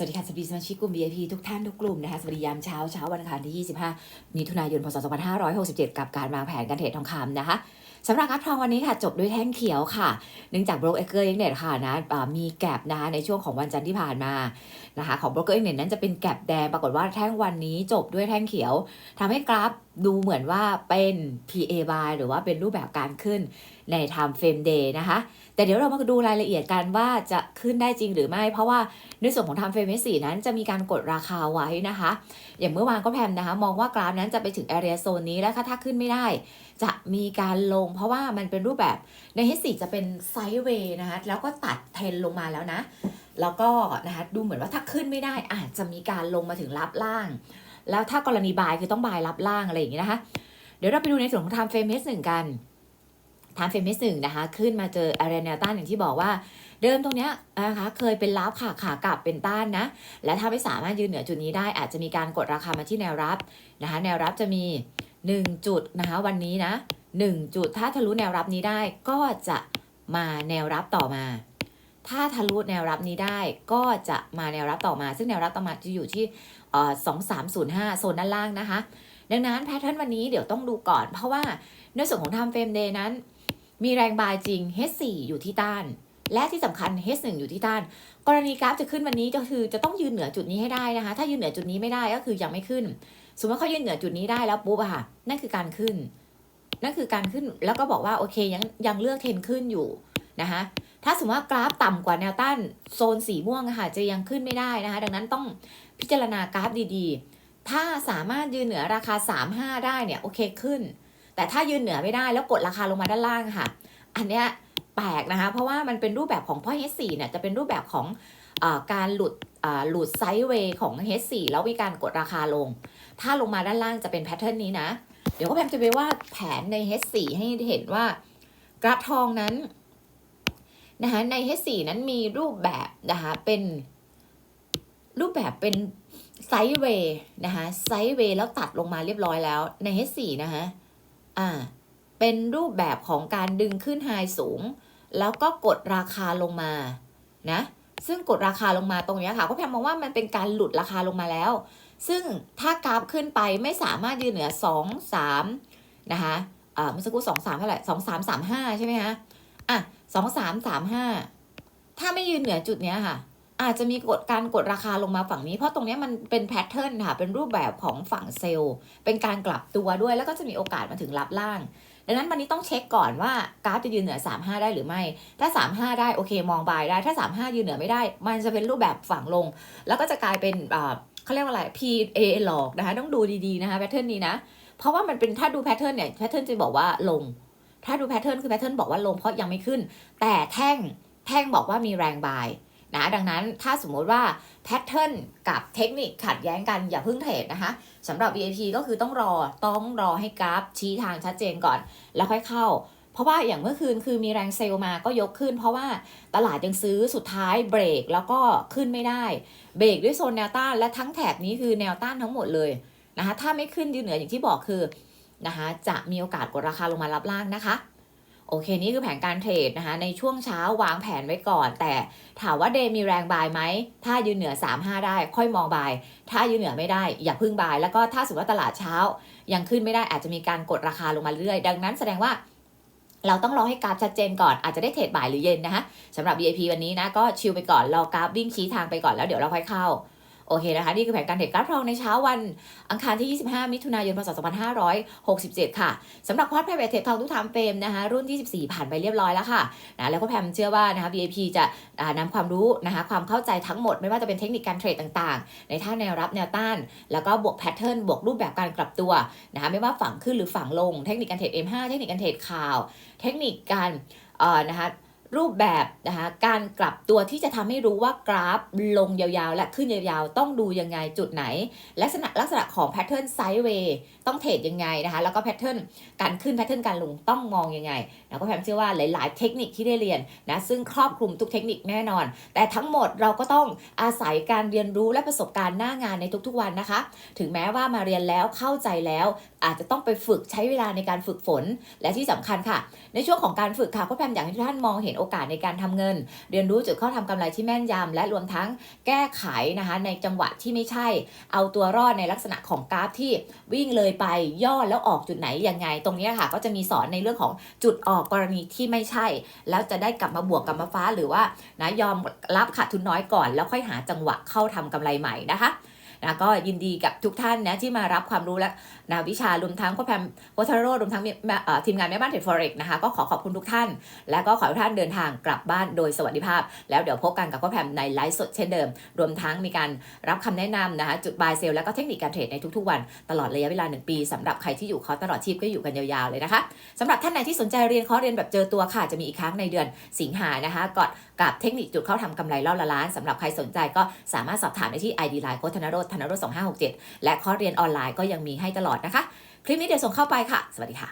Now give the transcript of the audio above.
วัสดีค่ะสวัสดีสมาชิกกลุ่ม VIP ทุกท่านทุกกลุ่มนะคะสวัสดียามเช้าเช้าวันอังคารที่ 25 มิถุนายน พศ 2567 กับการวางแผนการเทรดทองคำนะคะสำหรับกราฟทองวันนี้ค่ะ จบด้วยแท่งเขียวค่ะ เนื่องจากโบรกเอเกอร์เอ็กเน็ตค่ะนะมีแกลบนะคะในช่วงของวันจันทร์ที่ผ่านมานะคะของโบรกเกอร์เอ็กเน็ตนั้นจะเป็นแกลบแดงปรากฏว่าแท่งวันนี้จบด้วยแท่งเขียวทำให้กราฟดูเหมือนว่าเป็น PA buy หรือว่าเป็นรูปแบบการขึ้นใน time frame day นะคะ แต่เดี๋ยวเรามาดูรายละเอียดกันว่าจะขึ้นได้จริงหรือไม่ เพราะว่าในส่วนของ time frame 4นั้นจะมีการกดราคาไว้นะคะ อย่างเมื่อวานก็แพมนะคะ มองว่ากราฟนั้นจะไปถึง area zone นี้แล้วถ้าขึ้นไม่ได้ จะมีการลง เพราะว่ามันเป็นรูปแบบใน H4 จะเป็นไซด์เวย์นะคะ แล้วก็ตัดเทรนลงมาแล้วนะ แล้วก็นะคะดูเหมือนว่าถ้าขึ้นไม่ได้อาจจะมีการลงมาถึงรับล่าง แล้วถ้ากรณีบายคือต้องบายรับล่างอะไรอย่างนี้นะคะ เดี๋ยวเราไปดูในส่วนของ time frame S1 กัน time frame S1 นะคะ ขึ้นมาเจอ area แนวต้านอย่างที่บอกว่าเดิมตรงเนี้ยนะคะเคยเป็นรับค่ะขากลับเป็นต้านนะ และถ้าไม่สามารถยืนเหนือจุดนี้ได้ อาจจะมีการกดราคามาที่แนวรับนะคะ แนวรับจะมี 1 จุดนะคะวันนี้นะ1จุดถ้าทะลุแนวรับนี้ได้ก็จะมาแนวรับต่อมา ถ้าทะลุแนวรับนี้ได้ก็จะมาแนวรับต่อมา ซึ่งแนวรับต่อมาจะอยู่ที่เอ่อ2305โซนด้านล่างนะคะ ดังนั้นแพทเทิร์นวันนี้เดี๋ยวต้องดูก่อน เพราะว่าในส่วนของ time frame day นั้น มีแรงบายจริง H4 อยู่ที่ต้าน และที่สำคัญ H1 อยู่ที่ต้าน กรณีกราฟจะขึ้นวันนี้ก็คือจะต้องยืนเหนือจุดนี้ให้ได้นะคะ ถ้ายืนเหนือจุดนี้ไม่ได้ก็คือยังไม่ขึ้น สมมติว่าเขายืนเหนือจุดนี้ได้แล้วปุ๊บอะค่ะ นั่นคือการขึ้น นั่นคือการขึ้นแล้วก็บอกว่าโอเคยังยังเลือกเทนขึ้นอยู่นะคะ ถ้าสมมติว่ากราฟต่ำกว่าแนวต้านโซนสีม่วงค่ะจะยังขึ้นไม่ได้นะคะ ดังนั้นต้องพิจารณากราฟดีๆ ถ้าสามารถยืนเหนือราคา 35 ได้เนี่ยโอเคขึ้น แต่ถ้ายืนเหนือไม่ได้แล้วกดราคาลงมาด้านล่างค่ะ อันเนี้ยแปลกนะคะ เพราะว่ามันเป็นรูปแบบของพ่อ H4 เนี่ยจะเป็นรูปแบบของอการหลุดหลุดไซด์เวย์ของ H4 แล้วมีการกดราคาลง ถ้าลงมาด้านล่างจะเป็นแพทเทิร์นนี้นะ เดี๋ยวก็แพมจะไปว่าแผนใน H4 ให้เห็นว่ากราฟทองนั้น นะคะใน H4 นั้นมีรูปแบบนะคะเป็นรูปแบบเป็นไซด์เวย์นะคะไซด์เวย์แล้วตัดลงมาเรียบร้อยแล้วใน H4 นะคะอ่าเป็นรูปแบบของการดึงขึ้นไฮสูง แล้วก็กดราคาลงมานะซึ่งกดราคาลงมาตรงนี้ค่ะก็แพมมองว่ามันเป็นการหลุดราคาลงมาแล้ว ซึ่งถ้ากราฟขึ้นไปไม่สามารถยืนเหนือ 2 3 นะคะเมื่อสักครู่2 3เท่าไหร่2 3 3 5ใช่ไหมคะอะ 2 3 3 5ถ้าไม่ยืนเหนือจุดเนี้ยค่ะ อาจจะมีกดการกดราคาลงมาฝั่งนี้ เพราะตรงนี้มันเป็นแพทเทิร์นค่ะ เป็นรูปแบบของฝั่งเซลล์ เป็นการกลับตัวด้วย แล้วก็จะมีโอกาสมาถึงรับล่าง ดังนั้นวันนี้ต้องเช็คก่อนว่ากราฟจะยืนเหนือ 35 ได้หรือไม่ ถ้า 35 ได้โอเค มองบายได้ ถ้า 35 ยืนเหนือไม่ได้ มันจะเป็นรูปแบบฝั่งลง แล้วก็จะกลายเป็นเขาเรียกว่าอะไร PA หลอกนะคะ ต้องดูดีๆนะคะแพทเทิร์นนี้นะ เพราะว่ามันเป็นถ้าดูแพทเทิร์นเนี่ยแพทเทิร์นจะบอกว่าลง ถ้าดูแพทเทิร์นคือแพทเทิร์นบอกว่าลงเพราะยังไม่ขึ้น แต่แท่งแท่งบอกว่ามีแรงบายนะดังนั้นถ้าสมมติว่าแพทเทิร์นกับเทคนิคขัดแย้งกันอย่าเพิ่งเทรดนะคะสำหรับ VIP ก็คือต้องรอต้องรอให้กราฟชี้ทางชัดเจนก่อน แล้วค่อยเข้า เพราะว่าอย่างเมื่อคืนคือมีแรงเซลล์มาก็ยกขึ้น เพราะว่าตลาดยังซื้อสุดท้ายเบรกแล้วก็ขึ้นไม่ได้ เบรกด้วยโซนแนวต้านและทั้งแถบนี้คือแนวต้านทั้งหมดเลยนะคะถ้าไม่ขึ้นยืนเหนืออย่างที่บอกคือ นะคะจะมีโอกาสกดราคาลงมารับล่างนะคะโอเค นี่คือแผนการเทรดนะคะ ในช่วงเช้าวางแผนไว้ก่อน แต่ถามว่าเดย์มีแรงบายไหม ถ้ายืนเหนือ 3-5 ได้ ค่อยมองบาย ถ้ายืนเหนือไม่ได้ อย่าพึ่งบาย แล้วก็ถ้าสมมติว่าตลาดเช้า ยังขึ้นไม่ได้อาจจะมีการกดราคาลงมาเรื่อย ดังนั้นแสดงว่าเราต้องรอให้กราฟชัดเจนก่อน อาจจะได้เทรดบ่ายหรือเย็นนะคะสำหรับ VIP วันนี้นะ ก็ชิลไปก่อน รอกราฟวิ่งชี้ทางไปก่อนแล้วเดี๋ยวเราค่อยเข้า โอเคนะคะ นี่คือแผนการเทรดกราฟทองในเช้าวันอังคารที่ 25 มิถุนายน พศ 2567 ค่ะสำหรับพอร์ตไพรเวทเทรดทองทุกทามเฟรมนะคะรุ่นที่14 ผ่านไปเรียบร้อยแล้วค่ะนะแล้วก็แพมเชื่อว่านะคะ VIP จะอ่านำความรู้นะคะความเข้าใจทั้งหมด ไม่ว่าจะเป็นเทคนิคการเทรดต่างๆ ในท่าแนวรับแนวต้าน แล้วก็บวกแพทเทิร์นบวกรูปแบบการกลับตัวนะคะไม่ว่าฝั่งขึ้นหรือฝั่งลง เทคนิคการเทรด M5 เทคนิคการเทรดข่าว เทคนิคการเอ่อนะคะ รูปแบบนะคะการกลับตัวที่จะทำให้รู้ว่ากราฟลงยาวๆ และขึ้นยาวๆ ต้องดูยังไงจุดไหน ลักษณะลักษณะของแพทเทิร์นไซด์เวย์ต้องเทรดยังไงนะคะแล้วก็แพทเทิร์นการขึ้นแพทเทิร์นการลงต้องมองยังไงนะก็แพมเชื่อว่าหลาย ๆ เทคนิคที่ได้เรียนนะซึ่งครอบคลุมทุกเทคนิคแน่นอน แต่ทั้งหมดเราก็ต้องอาศัยการเรียนรู้และประสบการณ์หน้างานในทุก ๆ วันนะคะ ถึงแม้ว่ามาเรียนแล้วเข้าใจแล้ว อาจจะต้องไปฝึกใช้เวลาในการฝึกฝนและที่สำคัญค่ะ ในช่วงของการฝึกค่ะก็แพมอยากให้ทุกท่านมองเห็นโอกาสในการทำเงิน เรียนรู้จุดเข้าทำกำไรที่แม่นยำและรวมทั้งแก้ไขนะคะในจังหวะที่ไม่ใช่ เอาตัวรอดในลักษณะของกราฟที่วิ่งเลยไปย่อแล้วออกจุดไหนยังไง ตรงนี้ค่ะก็จะมีสอนในเรื่องของจุดออกกรณีที่ไม่ใช่ แล้วจะได้กลับมาบวกกลับมาฟ้าหรือว่านะยอมรับขาดทุนน้อยก่อน แล้วค่อยหาจังหวะเข้าทำกำไรใหม่นะคะ นะก็ยินดีกับทุกท่านนะที่มารับความรู้และนะวิชารวมทั้งพ่อแพมโคทาโรรวมทั้งทีมงานแม่บ้านเทรดฟอเร็กนะคะก็ขอขอบคุณทุกท่าน และก็ขอให้ทุกท่านเดินทางกลับบ้านโดยสวัสดิภาพ แล้วเดี๋ยวพบกันกับพ่อแพมในไลฟ์สดเช่นเดิม รวมทั้งมีการรับคำแนะนำนะคะจุดบายเซลแล้วก็เทคนิคการเทรดในทุกๆวัน ตลอดระยะเวลา 1 ปีสำหรับใครที่อยู่คอร์สตลอดชีพก็อยู่กันยาวๆเลยนะคะสำหรับท่านไหนที่สนใจเรียนคอร์สเรียนแบบเจอตัวค่ะจะมีอีกครั้งในเดือนสิงหานะคะก่อนกับเทคนิคจุดเข้าทำกำไรรอบละล้านสำหรับใครสนใจก็สามารถสอบถามได้ที่ ID Line โคชธนโรธธนโรส2567 และคอร์สเรียนออนไลน์ก็ยังมีให้ตลอดนะคะ คลิปนี้เดี๋ยวส่งเข้าไปค่ะ สวัสดีค่ะ